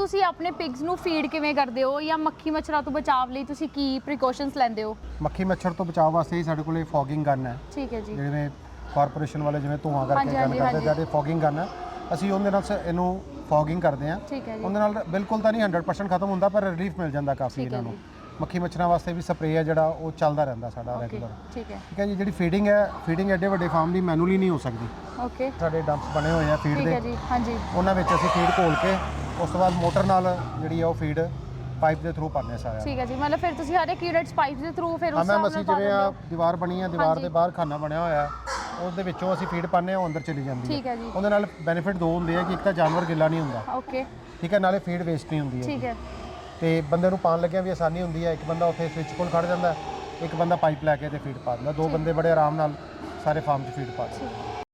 ਤੁਸੀਂ ਆਪਣੇ ਪਿਗਸ ਨੂੰ ਫੀਡ ਕਿਵੇਂ ਕਰਦੇ ਹੋ ਜਾਂ ਮੱਖੀ ਮੱਛਰਾਂ ਤੋਂ ਬਚਾਵ ਲਈ ਤੁਸੀਂ ਕੀ ਪ੍ਰੀਕਾਸ਼ਨਸ ਲੈਂਦੇ ਹੋ? ਮੱਖੀ ਮੱਛਰ ਤੋਂ ਬਚਾਅ ਵਾਸਤੇ ਹੀ ਸਾਡੇ ਕੋਲੇ ਫੌਗਿੰਗ ਗਨ ਹੈ। ਠੀਕ ਹੈ ਜੀ। ਜਿਵੇਂ ਕਾਰਪੋਰੇਸ਼ਨ ਵਾਲੇ ਜਿਵੇਂ ਧੂਆਂ ਹਾਂਜੀ, ਕਰਕੇ ਹਾਂਜੀ, ਕਰਦੇ ਹਾਂਜੀ। ਜਾਂਦੇ ਫੌਗਿੰਗ ਗਨ ਹੈ ਅਸੀਂ ਉਹਦੇ ਨਾਲ ਸ- ਇਹਨੂੰ ਫੌਗਿੰਗ ਕਰਦੇ ਹਾਂ। ਠੀਕ ਹੈ ਜੀ। ਉਹਦੇ ਨਾਲ ਬਿਲਕੁਲ ਤਾਂ ਨਹੀਂ 100% ਖਤਮ ਹੁੰਦਾ ਪਰ ਰਿਲੀਫ ਮਿਲ ਜਾਂਦਾ ਕਾਫੀ ਠੀਕ ਹੈ ਇਹਨਾਂ ਨੂੰ। ਮੱਖੀ ਮੱਛਰਾਂ ਵਾਸਤੇ ਵੀ ਸਪਰੇਅ ਹੈ ਜਿਹੜਾ ਉਹ ਚੱਲਦਾ ਰਹਿੰਦਾ ਸਾਡਾ ਓਕੇ ਰੈਗੂਲਰ ਠੀਕ ਹੈ। ਠੀਕ ਹੈ ਜੀ ਜਿਹੜੀ ਫੀਡਿੰਗ ਹੈ ਫੀਡਿੰਗ ਐਡੇ ਵੱਡੇ ਫਾਰਮ ਦੀ ਮੈਨੂਅਲੀ ਨਹੀਂ ਹੋ ਸਕਦੀ। ਓਕੇ ਸਾਡੇ ਡੰਪਸ ਬਣੇ ਹੋਏ ਆ ਫੀਡ ਠੀਕ ਹੈ ਦੇ ਜੀ ਹਾਂਜੀ। ਉਹਨਾਂ ਵਿੱਚ ਅਸੀਂ ਫੀਡ ਘੋਲ ਕੇ ਉਸ ਤੋਂ ਬਾਅਦ ਮੋਟਰ ਨਾਲ ਜਿਹੜੀ ਆ ਉਹ ਫੀਡ ਪਾਈਪ ਦੇ ਥਰੂ ਪਾਉਂਦੇ ਹਾਂ ਸਾਰਿਆਂ ਠੀਕ ਹੈ ਜੀ ਮਤਲਬ ਫਿਰ ਤੁਸੀਂ ਹਰ ਇੱਕ ਯੂਨਿਟਸ ਪਾਈਪ ਦੇ ਥਰੂ ਫਿਰ ਹਾਂ ਉਸ ਮੈਮ ਹਿਸਾਬ ਅਸੀਂ ਜਿਵੇਂ ਆ ਹੋ? ਦੀਵਾਰ ਬਣੀ ਆ ਦੀਵਾਰ। ਦੇ ਬਾਹਰ ਖਾਨਾ ਬਣਿਆ ਹੋਇਆ ਉਸ ਦੇ ਵਿੱਚੋਂ ਅਸੀਂ ਫੀਡ ਪਾਉਂਦੇ ਆ ਉਹ ਅੰਦਰ ਚਲੀ ਜਾਂਦੀ ਠੀਕ ਹੈ ਜੀ। ਉਹਦੇ ਨਾਲ ਬੈਨੀਫਿਟ ਦੋ ਹੁੰਦੇ ਆ ਕਿ ਇੱਕ ਤਾਂ ਜਾਨਵਰ ਗਿੱਲਾ ਨਹੀਂ ਹੁੰਦਾ। ਓਕੇ। ਠੀਕ ਹੈ ਨਾਲੇ ਫੀਡ ਵੇਸਟ ਨਹੀਂ ਹੁੰਦੀ ਠੀਕ ਹੈ। ਹੈ ਤੇ ਬੰਦੇ ਨੂੰ ਪਾਣ ਲੱਗਿਆ ਵੀ ਆਸਾਨੀ ਹੁੰਦੀ ਹੈ ਇੱਕ ਬੰਦਾ ਉੱਥੇ ਸਵਿਚ ਕੋਲ ਖੜ ਜਾਂਦਾ ਹੈ, ਇੱਕ ਬੰਦਾ ਪਾਈਪ ਲੈ ਕੇ ਤੇ ਫੀਡ ਪਾ ਦਿੰਦਾ ਦੋ ਬੰਦੇ ਬੜੇ ਆਰਾਮ ਨਾਲ ਸਾਰੇ ਫਾਰਮ 'ਚ ਫੀਡ ਪਾ ਦਿੰਦੇ।